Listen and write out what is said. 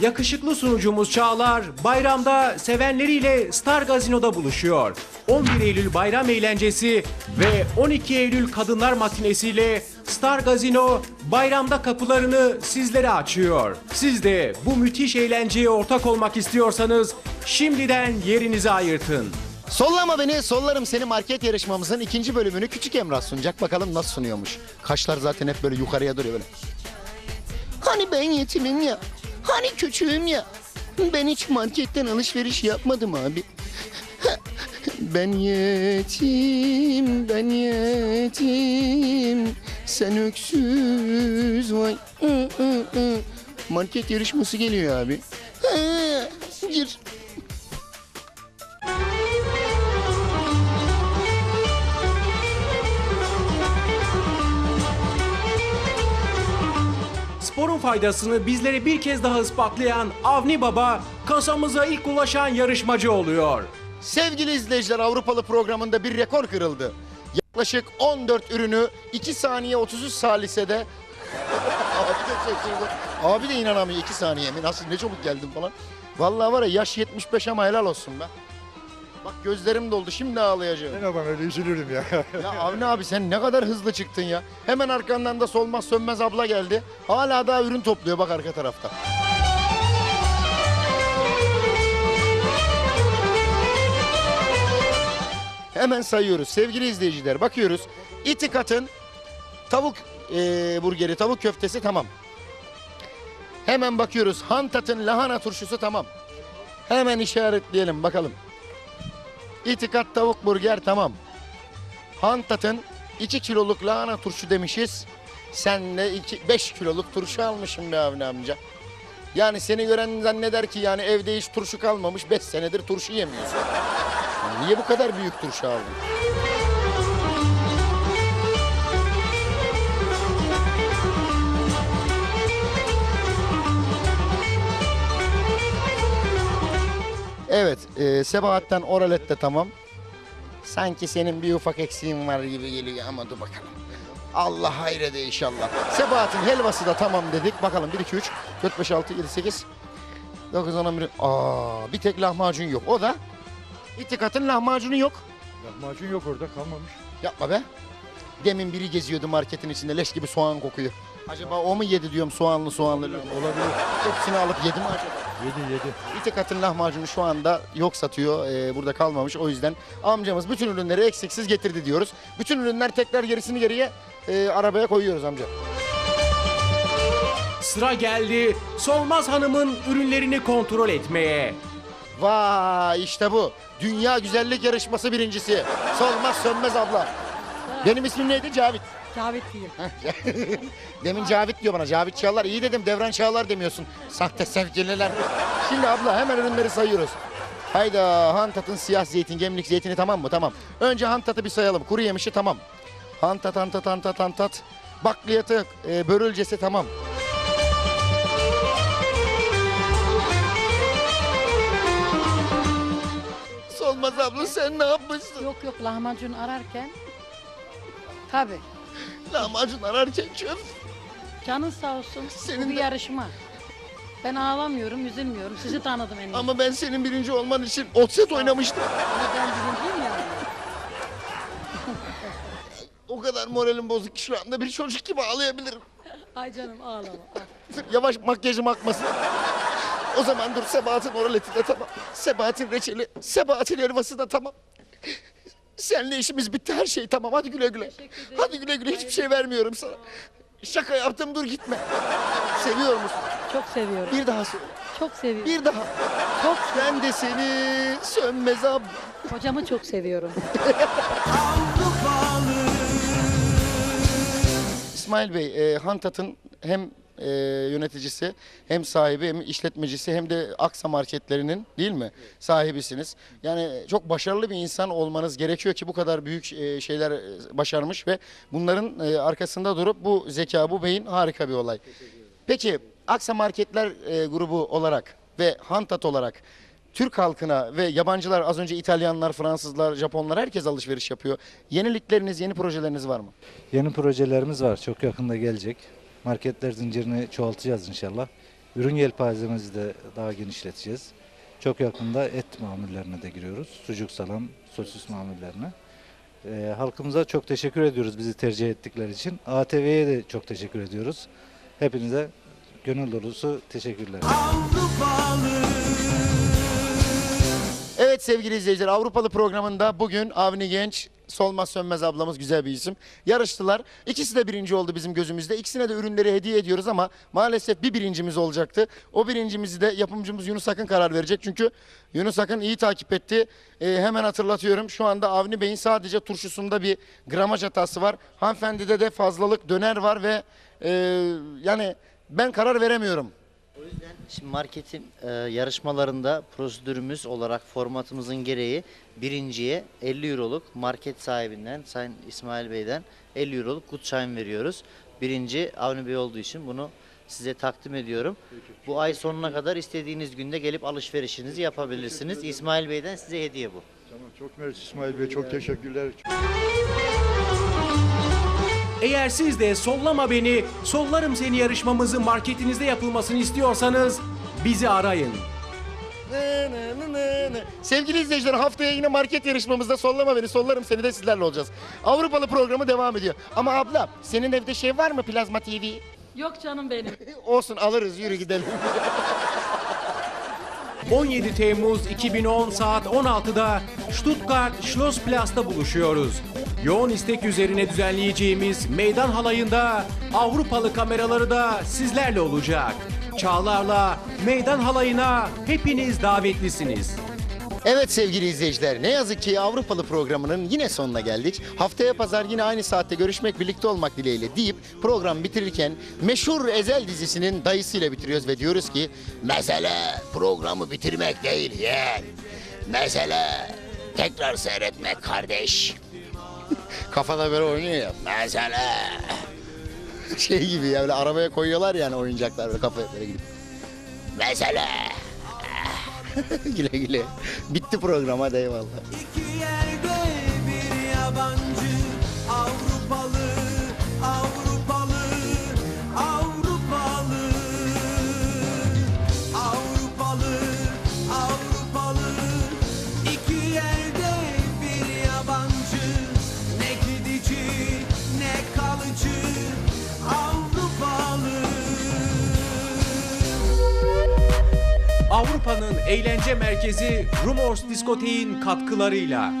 Yakışıklı sunucumuz Çağlar bayramda sevenleriyle Star Gazino'da buluşuyor. 11 Eylül bayram eğlencesi ve 12 Eylül kadınlar matinesiyle Star Gazino bayramda kapılarını sizlere açıyor. Siz de bu müthiş eğlenceye ortak olmak istiyorsanız şimdiden yerinizi ayırtın. Sollama beni, sollarım seni market yarışmamızın ikinci bölümünü Küçük Emrah sunacak. Bakalım nasıl sunuyormuş. Kaşlar zaten hep böyle yukarıya duruyor böyle. Hani ben yetimim ya, hani küçüğüm ya. Ben hiç marketten alışveriş yapmadım abi. Ben yetim, ben yetim. Sen öksüz vay. Market yarışması geliyor abi. Gir. Faydasını bizlere bir kez daha ispatlayan Avni Baba kasamıza ilk ulaşan yarışmacı oluyor. Sevgili izleyiciler Avrupalı programında bir rekor kırıldı. Yaklaşık 14 ürünü 2 saniye 33 salisede Abi de şaşırdı. Abi de inanamıyor 2 saniye mi? Nasıl ne çabuk geldim falan. Vallahi var ya yaş 75 ama helal olsun be. Bak gözlerim doldu şimdi ağlayacağım. Ben ben öyle üzülürüm ya. Ya Avni abi sen ne kadar hızlı çıktın ya. Hemen arkandan da solmaz sönmez abla geldi. Hala daha ürün topluyor bak arka tarafta. Hemen sayıyoruz sevgili izleyiciler. Bakıyoruz. İtikat'ın tavuk eee, burgeri, tavuk köftesi tamam. Hemen bakıyoruz. Hantat'ın lahana turşusu tamam. Hemen işaretleyelim bakalım. İtikat tavuk burger tamam. Hantat'ın 2 kiloluk lahana turşu demişiz. Sen de 5 kiloluk turşu almışsın be Avni amca. Yani seni gören zanneder ki yani evde hiç turşu kalmamış 5 senedir turşu yemiyorsun. Yani niye bu kadar büyük turşu aldın? Evet, e, Sebahat'ten Oralet de tamam. Sanki senin bir ufak eksiğin var gibi geliyor ama dur bakalım. Allah hayrede inşallah. Sebahat'in helvası da tamam dedik. Bakalım 1, 2, 3, 4, 5, 6, 7, 8, 9, 10, 11. Aa, bir tek lahmacun yok. O da İtikat'ın lahmacunu yok. Lahmacun yok orada kalmamış. Yapma be. Demin biri geziyordu marketin içinde leş gibi soğan kokuyor. Acaba o mu yedi diyorum soğanlı soğanlı. Olabilir. Hepsini alıp yedi mi acaba? Yedi yedi. İtikat'ın lahmacunu şu anda yok satıyor. Ee, burada kalmamış. O yüzden amcamız bütün ürünleri eksiksiz getirdi diyoruz. Bütün ürünler tekrar gerisini geriye e, arabaya koyuyoruz amca. Sıra geldi Solmaz Hanım'ın ürünlerini kontrol etmeye. Vay işte bu. Dünya güzellik yarışması birincisi. Solmaz sönmez abla. Benim ismim neydi? Cavit. Cavit diyeyim. Demin Cavit diyor bana. Cavit Çağlar. İyi dedim Devran Çağlar demiyorsun. Sahte sevgililer. Şimdi abla hemen ürünleri sayıyoruz. Hayda Hantat'ın siyah zeytin, gemlik zeytini tamam mı? Tamam. Önce Hantat'ı bir sayalım. Kuru yemişi tamam. Hantat, Hantat, Hantat, Hantat. Bakliyatı, e, börülcesi tamam. Solmaz abla sen ne yapmışsın? Yok yok lahmacun ararken. Tabi. Lahmacun ararken çöp. Canın sağ olsun. Senin Bu bir de- yarışma. Ben ağlamıyorum, üzülmüyorum. Sizi tanıdım en iyi. Ama ben senin birinci olman için otset oynamıştım. Ben birinciyim ya. O kadar moralim bozuk ki şu anda bir çocuk gibi ağlayabilirim. Ay canım ağlama. Yavaş makyajım akmasın. O zaman dur Sebahat'in oraleti de tamam. Sebahat'in reçeli, Sebahat'in helvası da tamam. Seninle işimiz bitti her şey tamam hadi güle güle. Hadi güle güle hiçbir şey vermiyorum sana. Şaka yaptım dur gitme. Seviyor musun? Çok seviyorum. Bir daha söyle. Çok seviyorum. Bir daha. Çok Ben de seni sönmez abla. Kocamı çok seviyorum. İsmail Bey, e, Hantat'ın hem e, yöneticisi hem sahibi hem işletmecisi hem de Aksa marketlerinin değil mi sahibisiniz. Yani çok başarılı bir insan olmanız gerekiyor ki bu kadar büyük e, şeyler e, başarmış ve bunların e, arkasında durup bu zeka, bu beyin harika bir olay. Peki Aksa Marketler e, grubu olarak ve Hantat olarak Türk halkına ve yabancılar az önce İtalyanlar, Fransızlar, Japonlar herkes alışveriş yapıyor. Yenilikleriniz, yeni projeleriniz var mı? Yeni projelerimiz var. Çok yakında gelecek. Marketler zincirini çoğaltacağız inşallah. Ürün yelpazemizi de daha genişleteceğiz. Çok yakında et mamullerine de giriyoruz. Sucuk, salam, sosis mamullerine. Ee, halkımıza çok teşekkür ediyoruz bizi tercih ettikleri için. ATV'ye de çok teşekkür ediyoruz. Hepinize gönül dolusu teşekkürler. Evet sevgili izleyiciler Avrupalı programında bugün Avni Genç, Solmaz Sönmez ablamız güzel bir isim. Yarıştılar. İkisi de birinci oldu bizim gözümüzde. İkisine de ürünleri hediye ediyoruz ama maalesef bir birincimiz olacaktı. O birincimizi de yapımcımız Yunus Akın karar verecek. Çünkü Yunus Akın iyi takip etti. Ee, hemen hatırlatıyorum. Şu anda Avni Bey'in sadece turşusunda bir gramaj hatası var. Hanımefendide de fazlalık döner var ve e, yani ben karar veremiyorum. O yüzden şimdi marketin e, yarışmalarında prosedürümüz olarak formatımızın gereği birinciye 50 euroluk market sahibinden Sayın İsmail Bey'den 50 euroluk good time veriyoruz. Birinci Avni Bey olduğu için bunu size takdim ediyorum. Bu ay sonuna kadar istediğiniz günde gelip alışverişinizi yapabilirsiniz. İsmail Bey'den size hediye bu. Tamam çok mersi İsmail Bey çok teşekkürler. Eğer siz de Sollama Beni, Sollarım Seni yarışmamızı marketinizde yapılmasını istiyorsanız bizi arayın. Sevgili izleyiciler haftaya yine market yarışmamızda sollama beni sollarım seni de sizlerle olacağız. Avrupalı programı devam ediyor. Ama abla senin evde şey var mı plazma TV? Yok canım benim. Olsun alırız yürü gidelim. 17 Temmuz 2010 saat 16'da Stuttgart Schlossplas'ta buluşuyoruz. Yoğun istek üzerine düzenleyeceğimiz meydan halayında Avrupalı kameraları da sizlerle olacak. Çağlar'la meydan halayına hepiniz davetlisiniz. Evet sevgili izleyiciler ne yazık ki Avrupalı programının yine sonuna geldik. Haftaya pazar yine aynı saatte görüşmek birlikte olmak dileğiyle deyip program bitirirken meşhur Ezel dizisinin dayısıyla bitiriyoruz ve diyoruz ki mesele programı bitirmek değil yeğen. Mesele tekrar seyretmek kardeş. Kafada böyle oynuyor ya. Mesele. Şey gibi ya böyle arabaya koyuyorlar yani oyuncaklar böyle kafaya böyle gidip. Mesele. güle güle. Bitti program hadi eyvallah. Avrupa'nın eğlence merkezi Rumors Diskotek'in katkılarıyla